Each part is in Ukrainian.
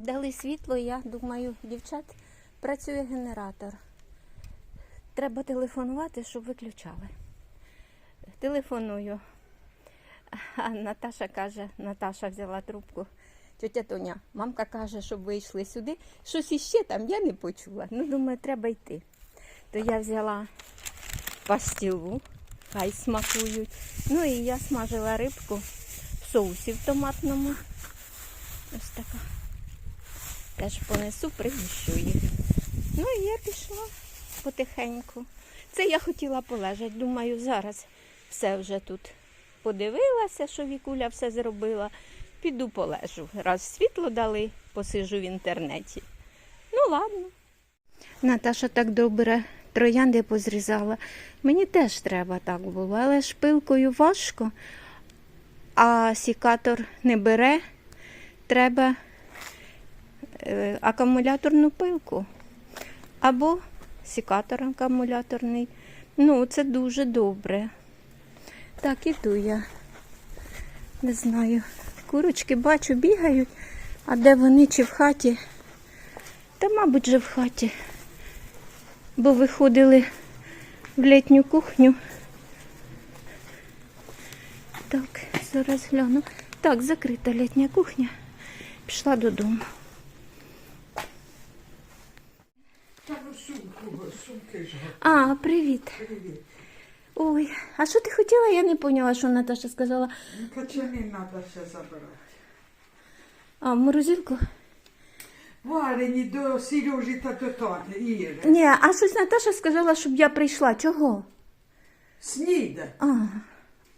Дали світло, я думаю, дівчат працює генератор. Треба телефонувати, щоб виключали. Телефоную. А Наташа каже, Наташа взяла трубку. Тетя Тоня, мамка каже, щоб вийшли сюди. Щось іще там я не почула. Ну, думаю, треба йти. То я взяла пастилу, хай смакують. Ну і я смажила рибку в соусі в томатному. Ось така. Теж понесу, пригощу їх. Ну і я пішла потихеньку. Це я хотіла полежати. Думаю, зараз все вже тут подивилася, що Вікуля все зробила. Піду полежу. Раз світло дали, посижу в інтернеті. Ну, ладно. Наташа так добре троянди позрізала. Мені теж треба так було, але шпилкою важко, а сікатор не бере. Треба акумуляторну пилку або сікатор акумуляторний. Ну, це дуже добре. Так, іду я. Не знаю. Курочки бачу, бігають, а де вони чи в хаті? Та, мабуть, же в хаті. Бо виходили в літню кухню. Так, зараз гляну. Так, закрита літня кухня. Пішла додому. Та ну сумку, сумки ж А, привіт. Ой, а що ти хотіла? Я не поняла, що Наташа сказала. Ну, Качани треба ще забирати. А, в морозилку? Варені до Сережі та до Тони, Іри. Ні, а щось Наташа сказала, щоб я прийшла. Чого? Сніда. А,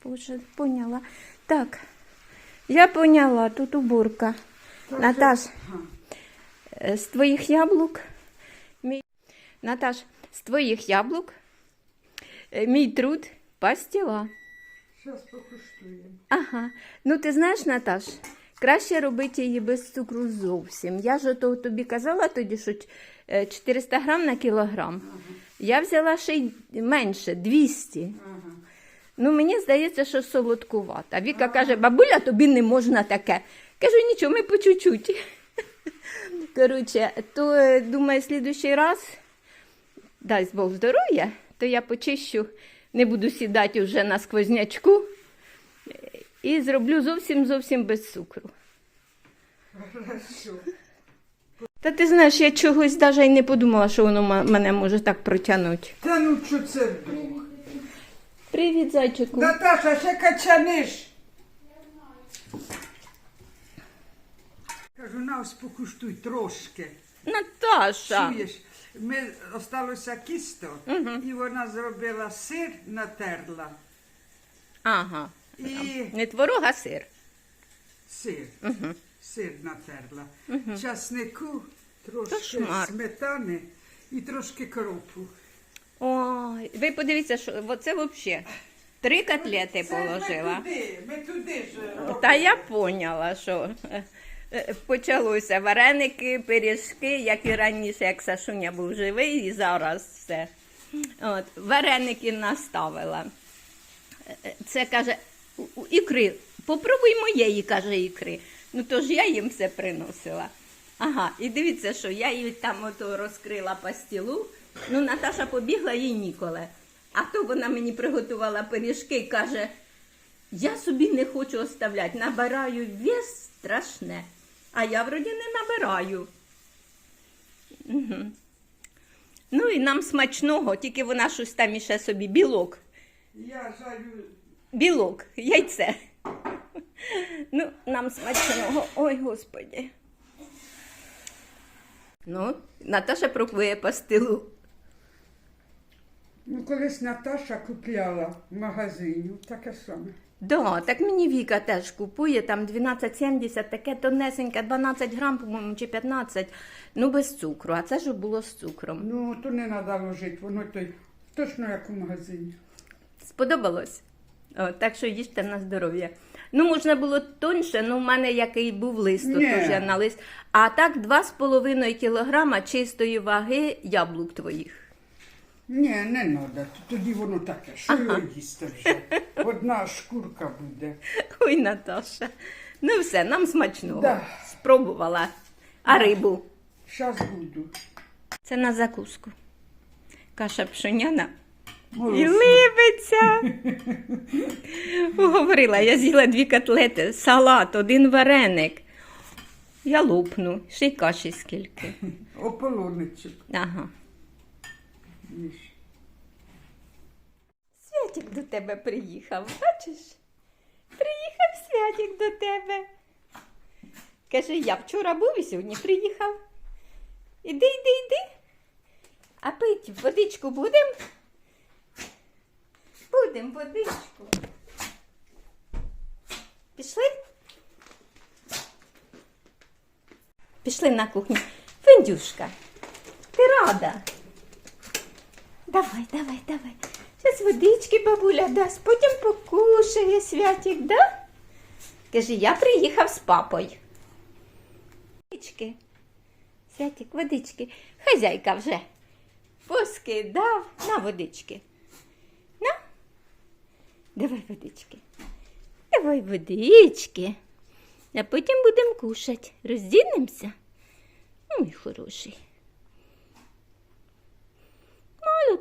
боже, поняла. Так, я поняла, тут уборка. Наташ, е, з твоїх яблук. Мій... Наташ, з твоїх яблук е, мій труд пастіла. Зараз покуштуємо. Ага. Ну ти знаєш, Наташ, краще робити її без цукру зовсім. Я ж то тобі казала тоді, що е, 400 грам на кілограм. Я взяла ще й менше, 200. Ага. Ну, мені здається, що солодкувата. Віка каже, бабуля, тобі не можна таке. Кажу, нічого, ми по чуть-чуть. Коротше, то е, думаю, слідущий раз, дасть Бог здоров'я, то я почищу, не буду сідати вже на сквознячку і зроблю зовсім зовсім без цукру. Та ти знаєш, я чогось навіть і не подумала, що воно мене може так протягнути. Та ну що це вдруг? Привіт, зайчику. Наташа, ще качаниш. Кажу, на ось покуштуй трошки. Наташа. Чуєш, ми осталося кісто, і вона зробила сир, натерла. Ага. І Не творог, а сир. сир. Сир натерла. Часнику, трошки Кошмар. сметани і трошки кропу. Ой, ви подивіться, що о, це взагалі три котлети Це положила. Ми туди, ми туди ж. Та я поняла, що е, почалося вареники, пиріжки, як і раніше, як Сашуня був живий, і зараз все. От, вареники наставила. Е, е, Це каже, «У- у- ікри, попробуй моєї, каже, ікри. Ну то ж я їм все приносила. Ага, і дивіться, що я їй там ото розкрила пастілу. Ну, Наташа побігла їй ніколи. А то вона мені приготувала пиріжки і каже, я собі не хочу оставляти, набираю вес страшне. А я вроді не набираю. Угу. Ну і нам смачного, тільки вона щось там іще собі білок. Я жарю. Білок, яйце. Ну, нам смачного. Ой, господи. Ну, Наташа пробує пастилу. Ну, колись Наташа купляла в магазині, таке саме. Да, так мені Віка теж купує, там 12,70, таке тонесеньке, 12 грам, по-моєму, чи 15, ну без цукру, а це ж було з цукром. Ну, то не треба ложити, воно той точно як у магазині. Сподобалось? О, так що їжте на здоров'я. Ну, можна було тоньше, ну в мене який був лист, то Ні. я на лист. А так 2,5 кілограма чистої ваги яблук твоїх. Ні, не треба, тоді воно таке, що його їсти вже. Одна шкурка буде. Ой, Наташа. Ну все, нам смачного. Да. Спробувала. А рибу? Щас буду. Це на закуску. Каша пшеняна і либиться. Говорила, я з'їла дві котлети, салат, один вареник. Я лупну, ще й каші скільки. Ополоничок. Ага. Їж. Святик до тебе приїхав, бачиш? Приїхав святик до тебе. Каже, я вчора був і сьогодні приїхав. Іди, іди, іди. А пить водичку будем? Будем водичку. Пішли? Пішли на кухню. Фендюшка, ти рада? Давай, давай, давай. Зараз водички бабуля дасть, потім покушає святик, да? Каже, я приїхав з папою. Водички. Святик, водички. Хазяйка вже поскидав на водички. На. Давай водички. Давай водички. А потім будемо кушати. Роздінемося. Ой, хороший.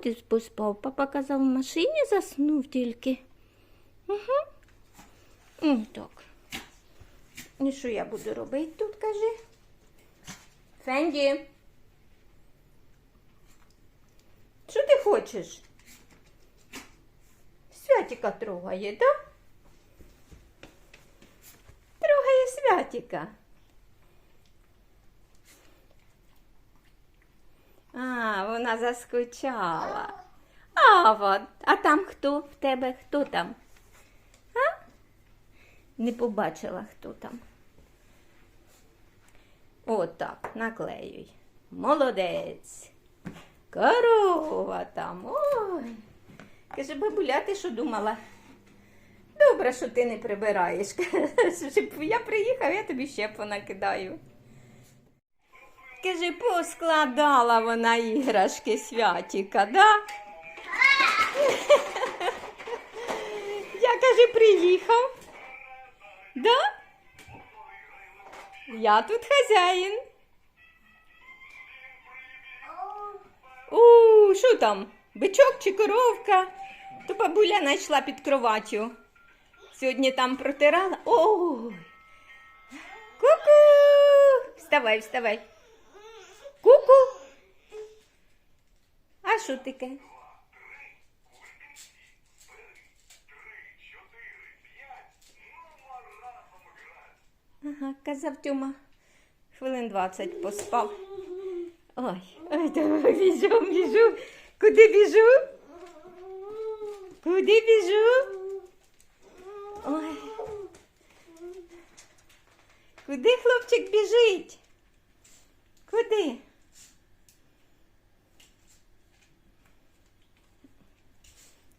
Мало ти поспав. Папа казав, в машині заснув тільки. Угу. Ну, так. І що я буду робити тут, кажи? Фенді. Що ти хочеш? Святіка трогає, так? Трогає святіка. А, вона заскучала. А, вот. а там хто в тебе? Хто там? А? Не побачила, хто там. Отак, наклеюй. Молодець. Корова там. Ой. Каже, бабуля, ти що думала? Добре, що ти не прибираєш. Я приїхав, я тобі ще понакидаю. Каже, поскладала вона іграшки святіка, да? Я каже, приїхав. Да? Я тут хазяїн. У, що там? Бичок чи коровка? То бабуля знайшла під кроватю. Сьогодні там протирала. Ой. Ку-ку! Вставай, вставай. Ку-ку. А що таке? Ага, казав Тьома. Хвилин 20 поспав. Ой, ой, давай біжу, біжу. Куди біжу? Куди біжу? Ой. Куди хлопчик біжить? Куди?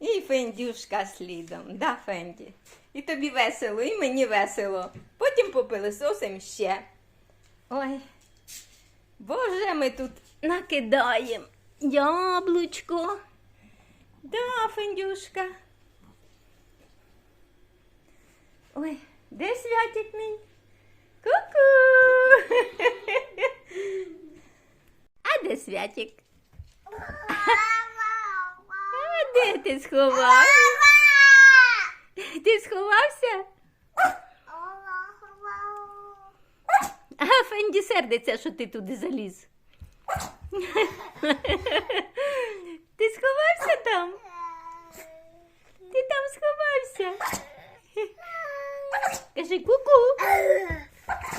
І Фендюшка слідом, да, Фенді? І тобі весело, і мені весело. Потім попилисосим ще. Ой, боже, ми тут накидаємо яблучко. Да, Фендюшка. Ой, де святик мій? Ку-ку! А де святик? Де ти сховав? Ти сховався? А Фенді сердиться, що ти туди заліз. Ти сховався там? Ти там сховався? Кажи ку-ку.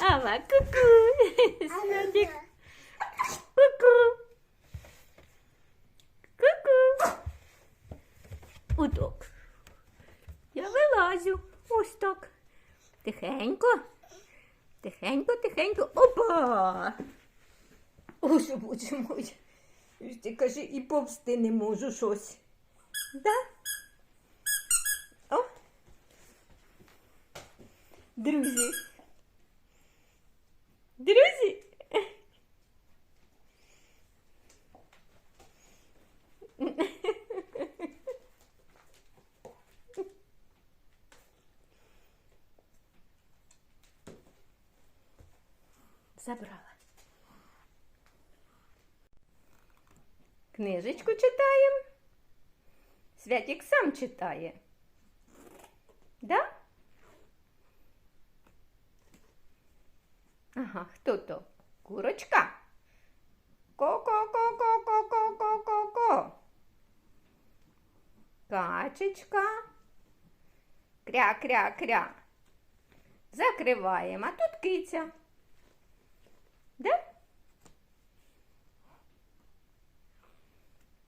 Ава, ку-ку. Святик. Ку-ку. Ку-ку. Удок. Я вилазю. Ось так. Тихенько. Тихенько, тихенько. Опа! Ось, боже мой. Ти каже, і повсти не можу щось. Да? О. Друзі. забрала. Книжечку читаємо. Святік сам читає. Да? Ага, хто то? Курочка. Ко-ко-ко-ко-ко-ко-ко-ко. Качечка. Кря-кря-кря. Закриваємо. А тут киця. Да?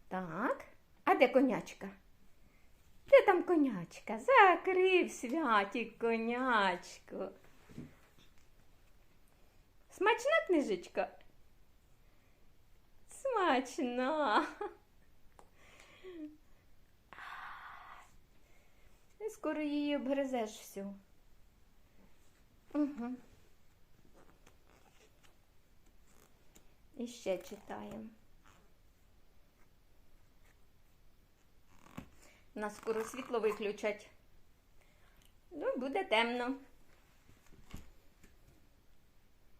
Так. А де конячка? Де там конячка? Закрив святік конячку. Смачна книжечка? Смачна. Ти скоро її обгризеш всю. Угу. І ще читаємо. Нас скоро світло виключать. Ну, буде темно.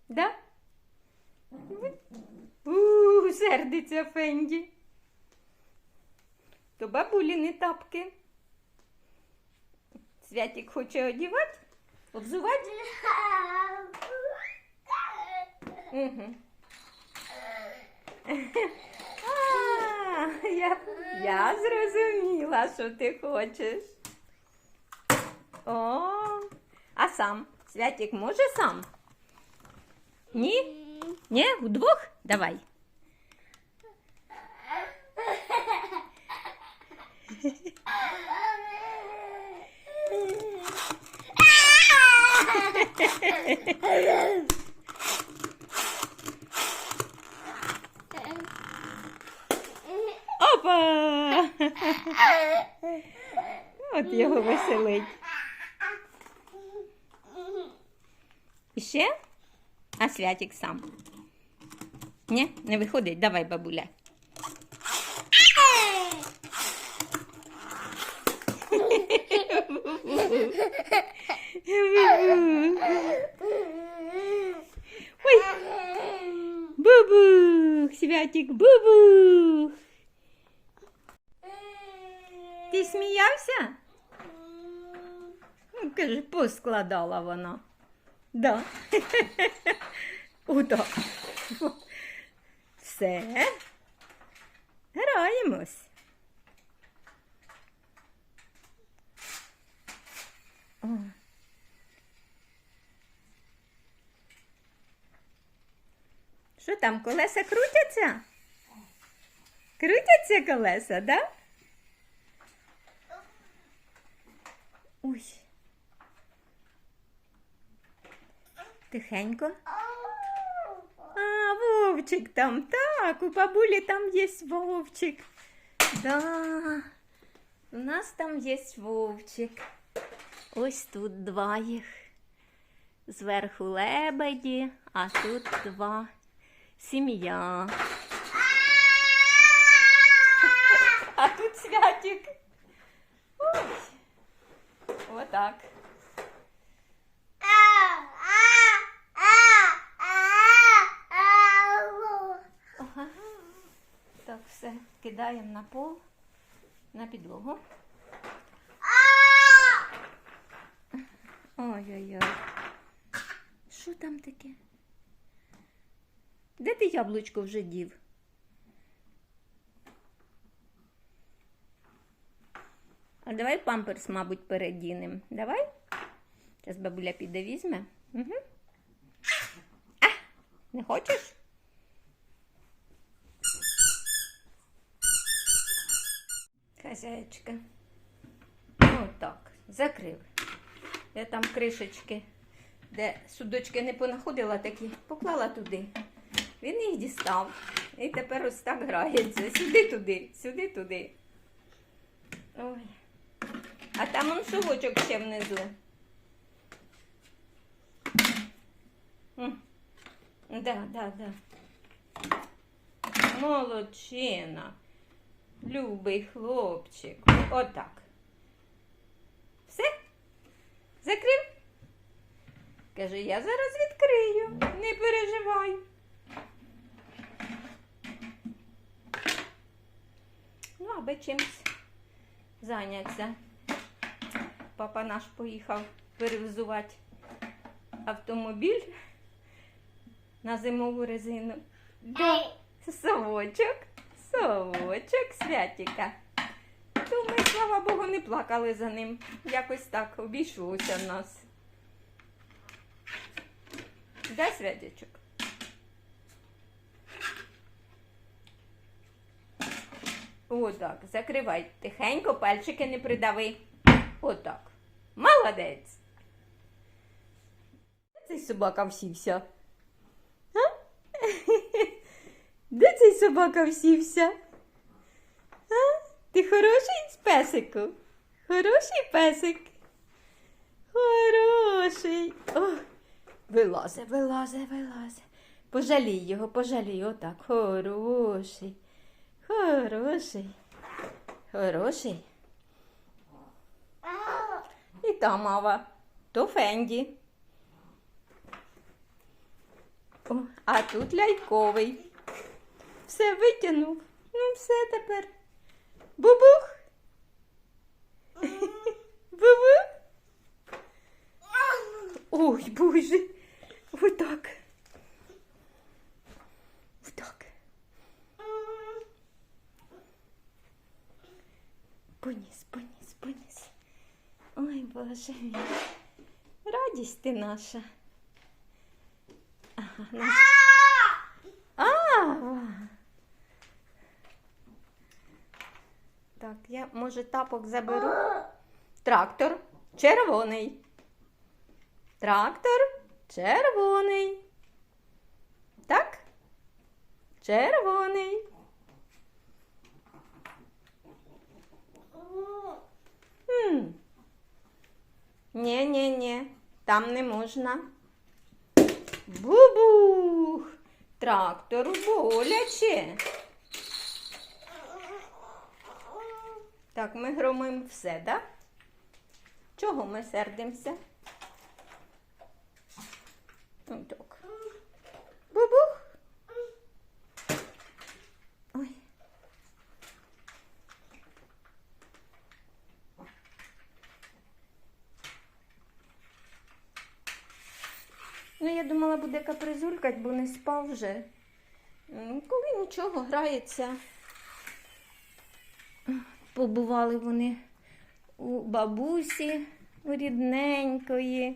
Да? У, сердиться Фенді. То бабуліни тапки. Святік хоче одівати, обзувати. Угу. А, я, я зрозуміла, що ти хочеш. О, а сам? Святік може сам? Ні? Ні? Вдвох? Давай. От його веселить. І ще? А святік сам. Ні, не виходить. Давай, бабуля. Ой, бубух, святік, бубух. Ти сміявся? Каже, поскладала вона. Да. Ото. Все. Граємось. О. Що там, колеса крутяться? Крутяться колеса, да? Ой. Тихенько. А, Вовчик там, так, у бабулі там є Вовчик. Да, у нас там є Вовчик. Ось тут два їх. Зверху лебеді, а тут два сім'я. А тут святик. Ой. Отак. Ага. Так, все, кидаємо на пол, на підлогу. Ой-ой-ой. Що там таке? Де ти яблучко вже дів? А давай памперс, мабуть, передінем. Давай? Зараз бабуля піде візьме. Угу. А, не хочеш? Хазяєчка. Отак, закрив. Я там кришечки, де судочки не понаходила такі, поклала туди. Він їх дістав. І тепер ось так грається. Сюди туди, сюди туди. А там он шовочок ще внизу. Да, да, да. Молодчина. Любий хлопчик. Отак. Все? Закрив? Каже, я зараз відкрию. Не переживай. Ну, аби чимось зайнятися. Папа наш поїхав перевзувати автомобіль на зимову резину. До совочок, совочок Святіка. То ми, слава Богу, не плакали за ним. Якось так обійшлося в нас. Де Святічок? Отак, закривай. Тихенько, пальчики не придави. Отак. Молодець. Де цей собака всівся? А? Де цей собака всівся? А? Ти хороший песику? Хороший песик? Хороший. О, вилазе, вилазе, вилазе. Пожалій його, пожалій, отак. Хороший. Хороший. Хороший. І та мава. То Фенді. О, а тут ляльковий. Все витягнув. Ну, все тепер. Бубух. Бубух. Ой, боже. Отак. Отак. Поніс, поніс, поніс. Ой, боже мій. Радість ти наша. Ага, наш... А! Так, я може тапок заберу. Трактор червоний. Трактор червоний. Так? Червоний. Ні, ні, ні, там не можна. Бубух! Трактору боляче. Так, ми громимо все, так? Чого ми сердимося? Так. Бубух. Ой. Ну, я думала, буде капризулькать, бо не спав вже. Ну, Коли нічого грається. Побували вони у бабусі, у рідненької.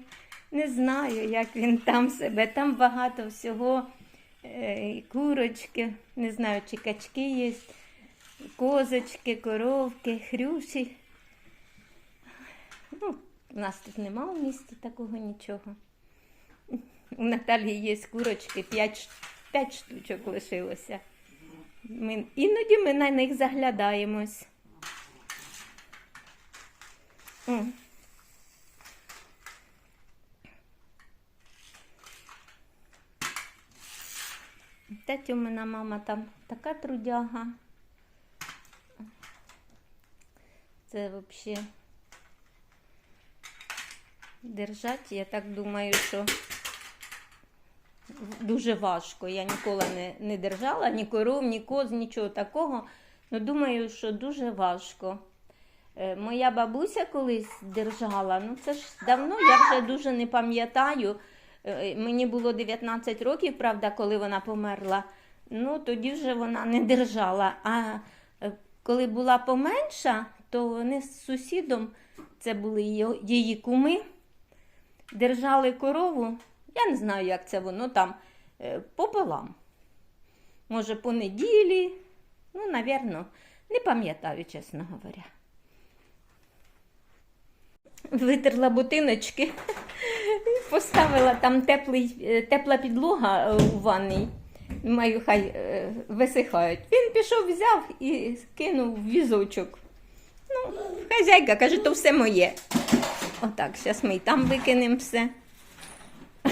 Не знаю, як він там себе. Там багато всього. Е, курочки, не знаю, чи качки є, козочки, коровки, хрюші. Ну, у нас тут нема в місті такого нічого. У Наталії є курочки, 5, 5 штучок лишилося. Ми, іноді ми на них заглядаємось. О. Та Тьомина мама там така трудяга. Це взагалі держати, я так думаю, що дуже важко. Я ніколи не, не держала ні коров, ні коз, нічого такого. Ну, думаю, що дуже важко. Е, Моя бабуся колись держала, ну це ж давно, я вже дуже не пам'ятаю. Е, Мені було 19 років, правда, коли вона померла. Ну, тоді вже вона не держала. А е, коли була поменша, то вони з сусідом, це були її, куми, держали корову. Я не знаю, як це воно там пополам. Може, по неділі. Ну, навірно, не пам'ятаю, чесно говоря. Витерла бутиночки, поставила там теплий, е, тепла підлога е, у ванній. Маю, хай е, висихають. Він пішов, взяв і кинув в візочок. Ну, хазяйка каже, то все моє. Отак, зараз ми і там викинемо все.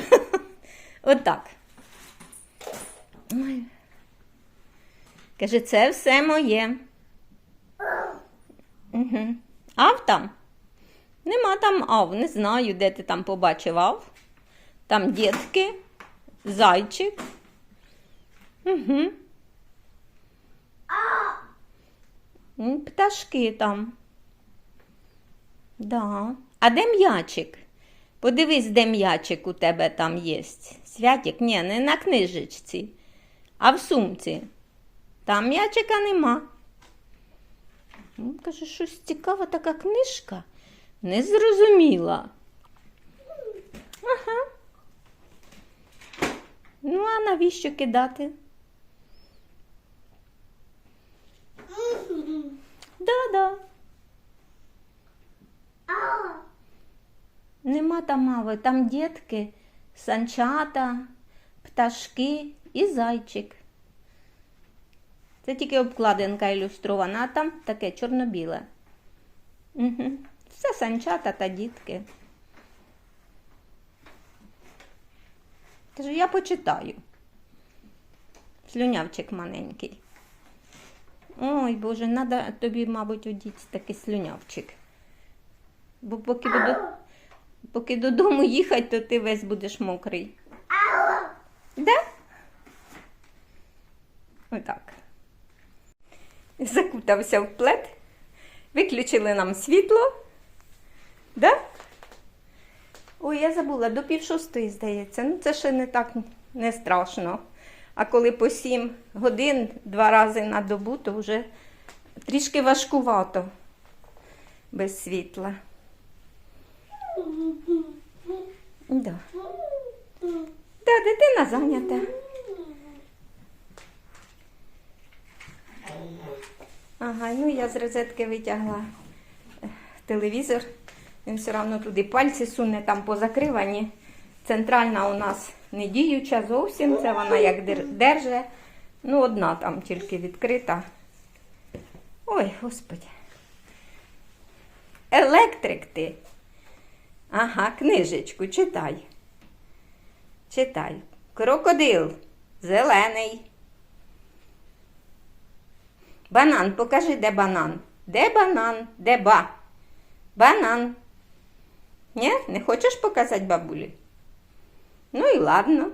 Отак. Каже, це все моє. Угу. Ав там? Нема там ав, не знаю, де ти там побачив ав. Там дітки, зайчик. Угу. Пташки там. Да. А де м'ячик? Подивись, де м'ячик у тебе там є. Святик? Ні, не на книжечці, а в сумці. Там м'ячика нема. Каже, щось цікава така книжка. Не зрозуміла. Ага. Ну, а навіщо кидати? Да-да. Нема там мави, там дітки, санчата, пташки і зайчик. Це тільки обкладинка ілюстрована, а там таке чорно-біле. Угу. Все санчата та дітки. Кажу, я почитаю. Слюнявчик маленький. Ой, Боже, треба тобі, мабуть, одіти такий слюнявчик. Бо поки, до, поки додому їхати, то ти весь будеш мокрий. Да? Отак. Закутався в плед. Виключили нам світло. Да? Ой, я забула, до пів шостої, здається. Ну, це ще не так не страшно. А коли по сім годин два рази на добу, то вже трішки важкувато без світла. Да. Да, дитина зайнята. Ага, ну я з розетки витягла телевізор. Він все одно туди пальці суне там позакривані. Центральна у нас не діюча зовсім. Це вона як дер- держи. Ну, одна там тільки відкрита. Ой, господи. Електрик ти. Ага, книжечку читай. Читай. Крокодил зелений. Банан, покажи, де банан. Де банан? Де ба? Банан. Ні, не хочеш показати бабулі? Ну і ладно.